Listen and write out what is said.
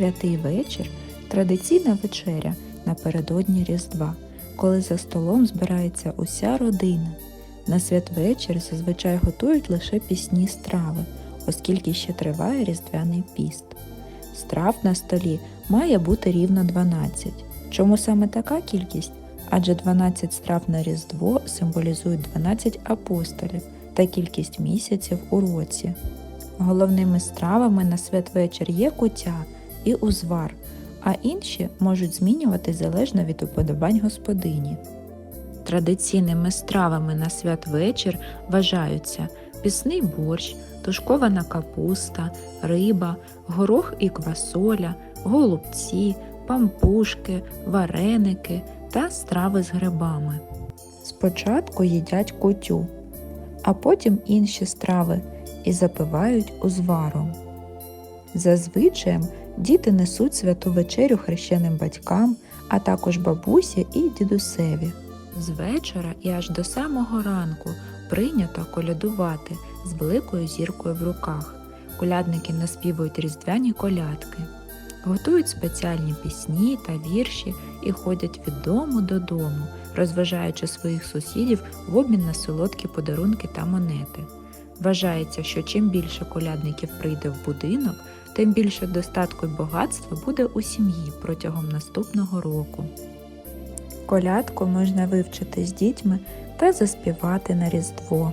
Святий вечір традиційна вечеря напередодні Різдва, коли за столом збирається уся родина. На святвечір зазвичай готують лише пісні страви, оскільки ще триває різдвяний піст. Страв на столі має бути рівно 12. Чому саме така кількість? Адже 12 страв на Різдво символізують 12 апостолів та кількість місяців у році. Головними стравами на святвечір є куття і узвар, а інші можуть змінювати залежно від уподобань господині. Традиційними стравами на святвечір вважаються пісний борщ, тушкована капуста, риба, горох і квасоля, голубці, пампушки, вареники та страви з грибами. Спочатку їдять кутю, а потім інші страви і запивають узваром. Зазвичай діти несуть святу вечерю хрещеним батькам, а також бабусі і дідусеві. З вечора і аж до самого ранку прийнято колядувати з великою зіркою в руках. Колядники наспівують різдвяні колядки, готують спеціальні пісні та вірші і ходять від дому додому, розважаючи своїх сусідів в обмін на солодкі подарунки та монети. Вважається, що чим більше колядників прийде в будинок, тим більше достатку й багатства буде у сім'ї протягом наступного року. Колядку можна вивчити з дітьми та заспівати на Різдво.